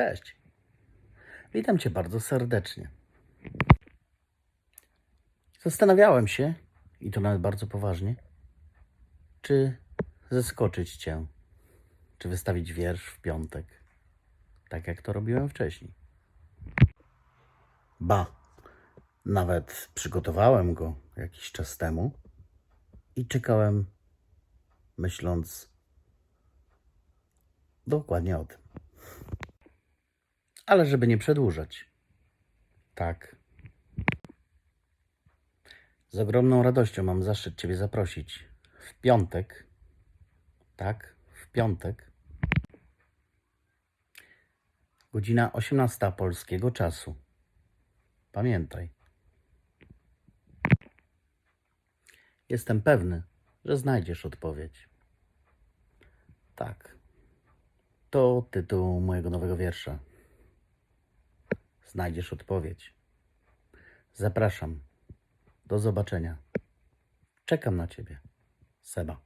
Cześć. Witam Cię bardzo serdecznie. Zastanawiałem się, i to nawet bardzo poważnie, czy zaskoczyć Cię, czy wystawić wiersz w piątek, tak jak to robiłem wcześniej. Ba, nawet przygotowałem go jakiś czas temu i czekałem, myśląc dokładnie o tym. Ale żeby nie przedłużać. Tak. Z ogromną radością mam zaszczyt Ciebie zaprosić w piątek. Tak, w piątek. Godzina 18 polskiego czasu. Pamiętaj. Jestem pewny, że znajdziesz odpowiedź. Tak. To tytuł mojego nowego wiersza. Znajdziesz odpowiedź. Zapraszam. Do zobaczenia. Czekam na Ciebie. Seba.